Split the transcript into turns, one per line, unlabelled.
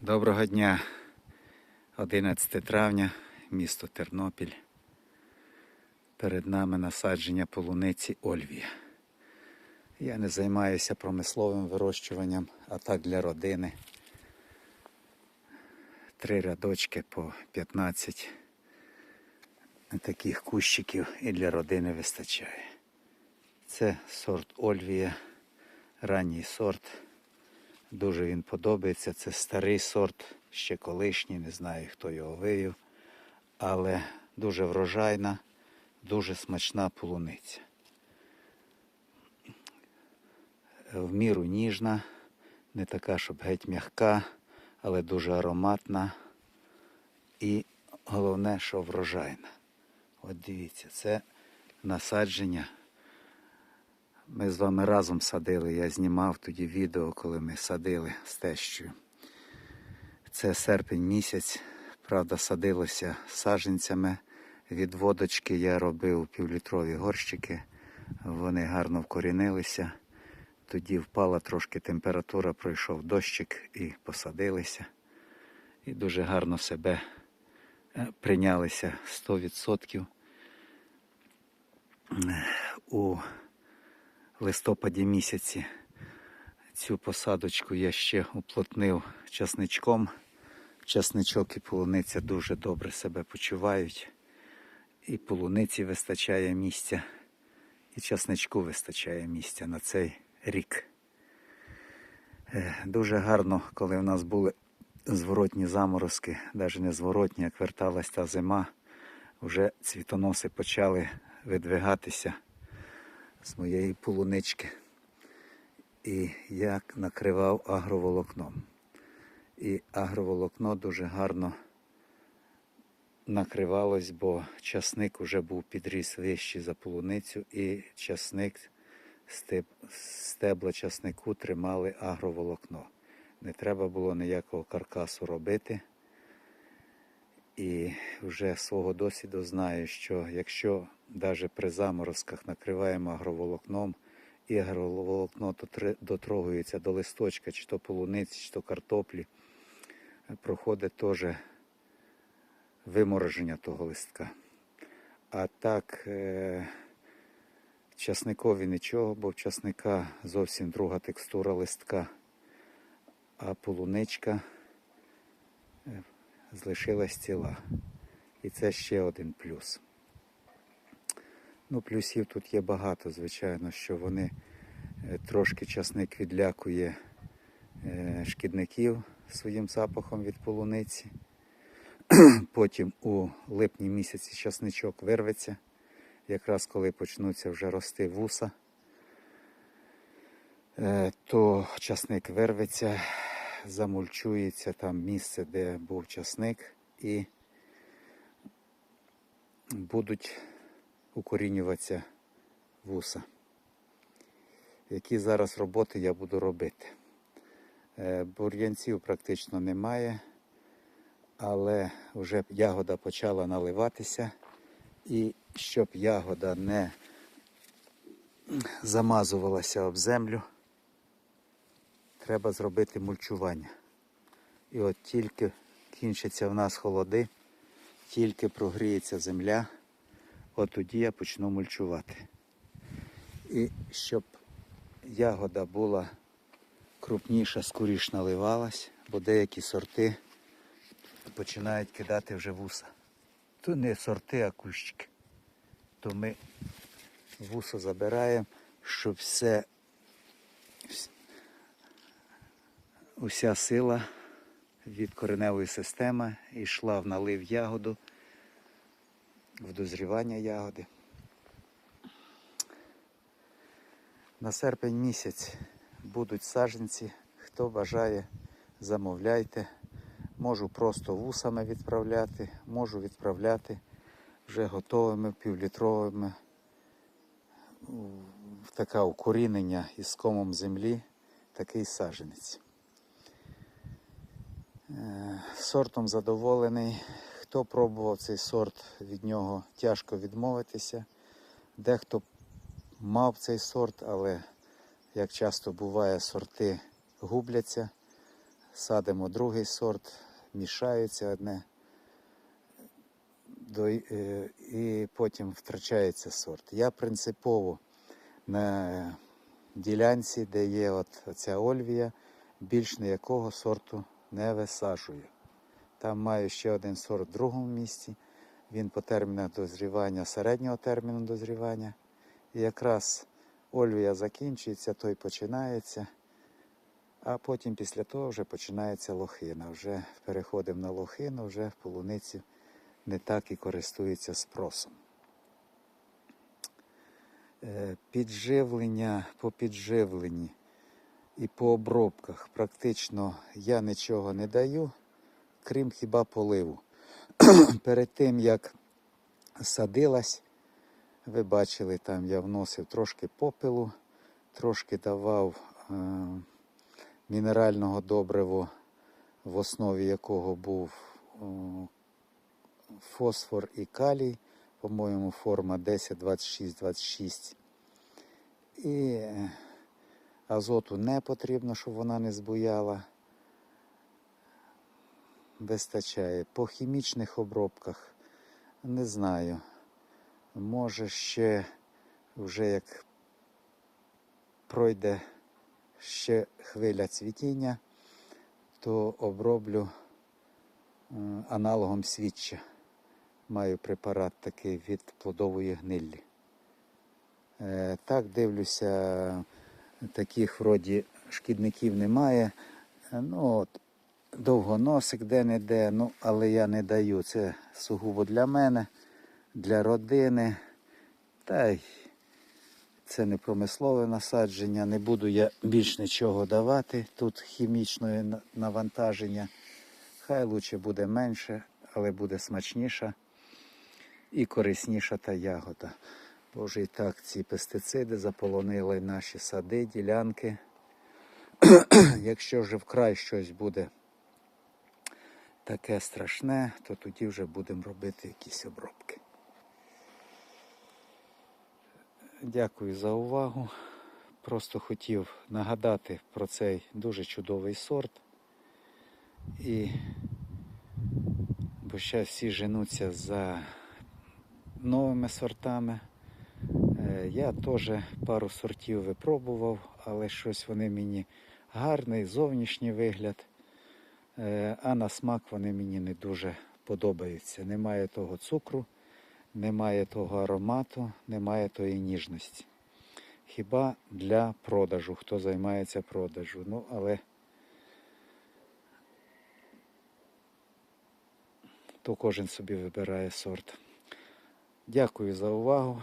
Доброго дня, 11 травня, місто Тернопіль. Перед нами насадження полуниці Ольвія. Я не займаюся промисловим вирощуванням, а так для родини. Три рядочки по 15 таких кущиків і для родини вистачає. Це сорт Ольвія, ранній сорт. Дуже він подобається. Це старий сорт, ще колишній, не знаю, хто його вивів. Але дуже врожайна, дуже смачна полуниця. В міру ніжна, не така, щоб геть м'яка, але дуже ароматна. І головне, що врожайна. От дивіться, це насадження. Ми з вами разом садили. Я знімав тоді відео, коли ми садили з тещою. Це серпень місяць. Правда, садилося саджанцями. Від водочки я робив півлітрові горщики. Вони гарно вкорінилися. Тоді впала трошки температура, пройшов дощик і посадилися. І дуже гарно себе е, прийнялися 100%. У листопаді місяці цю посадочку я ще уплотнив часничком. Часничок і полуниця дуже добре себе почувають. І полуниці вистачає місця, і часничку вистачає місця на цей рік. Е, Дуже гарно, коли в нас були зворотні заморозки, навіть не зворотні, як верталась та зима, вже цвітоноси почали видвигатися з моєї полунички. І я накривав агроволокном. І агроволокно дуже гарно накривалось, бо часник вже був підріс вищий за полуницю, і часник, стебла часнику тримали агроволокно. Не треба було ніякого каркасу робити. І вже свого досвіду знаю, що якщо навіть при заморозках накриваємо агроволокном, і агроволокно дотрогується до листочка, чи то полуниці, чи то картоплі, проходить теж вимороження того листка. А так, е- часникові нічого, бо в часника зовсім друга текстура листка, а полуничка е, залишилась ціла. І це ще один плюс. Ну, плюсів тут є багато, звичайно, що вони е, трошки часник відлякує е, шкідників своїм запахом від полуниці. Потім у липні місяці часничок вирветься, якраз коли почнуться вже рости вуса, е, то часник вирветься, замульчується там місце, де був часник, і будуть укорінюватися вуса. Які зараз роботи я буду робити? Е, Бур'янців практично немає, але вже ягода почала наливатися. І щоб ягода не замазувалася об землю, треба зробити мульчування. І от тільки кінчаться в нас холоди, тільки прогріється земля, от тоді я почну мульчувати. І щоб ягода була крупніша, скоріш наливалась, бо деякі сорти починають кидати вже вуса. То не сорти, а кущики. То ми вусо забираємо, щоб все, уся сила від кореневої системи йшла в налив ягоду, в дозрівання ягоди. На серпень місяць будуть саджанці. Хто бажає, замовляйте. Можу просто вусами відправляти, можу відправляти вже готовими півлітровими. В Таке укорінення із комом землі, такий саджанець. Е, Сортом задоволений. Хто пробував цей сорт, від нього тяжко відмовитися. Дехто мав цей сорт, але як часто буває, сорти губляться. садимо другий сорт, мішаються одне, е, і потім втрачається сорт. Я принципово на ділянці, де є от ця Ольвія, більш ніякого сорту не висаджую. Там маю ще один сорт в другому місці. Він по термінах дозрівання, середнього терміну дозрівання. І якраз Ольвія закінчується, той починається. А потім після того вже починається лохина. Вже переходимо на лохину, вже в полуниці не так і користується спросом. Е, Підживлення по підживленні і по обробках практично я нічого не даю, крім хіба поливу. Перед тим як садилась, ви бачили, там я вносив трошки попелу, трошки давав е, мінерального добрива, в основі якого був о, фосфор і калій, по-моєму, форма 10, 26, 26. І е, азоту не потрібно, щоб вона не збуяла. Вистачає. По хімічних обробках не знаю. Може ще вже як пройде ще хвиля цвітіння, то оброблю е, аналогом свідча. Маю препарат такий від плодової гниллі. Е, Так, дивлюся, таких вроді шкідників немає. Е, Ну, от, довгоносик де-не-де, ну, але я не даю. Це сугубо для мене, для родини. Та й це не промислове насадження. Не буду я більш нічого давати. Тут хімічної навантаження. Хай лучше буде менше, але буде смачніша і корисніша та ягода. Бо вже і так ці пестициди заполонили наші сади, ділянки. Якщо вже вкрай щось буде таке страшне, то тоді вже будемо робити якісь обробки. Дякую за увагу. Просто хотів нагадати про цей дуже чудовий сорт. І бо зараз всі женуться за новими сортами. Я теж пару сортів випробував, але щось вони мені гарний, зовнішній вигляд. Е, А на смак вони мені не дуже подобаються. Немає того цукру, немає того аромату, немає тої ніжності. Хіба для продажу, хто займається продажу. Ну, але то кожен собі вибирає сорт. Дякую за увагу.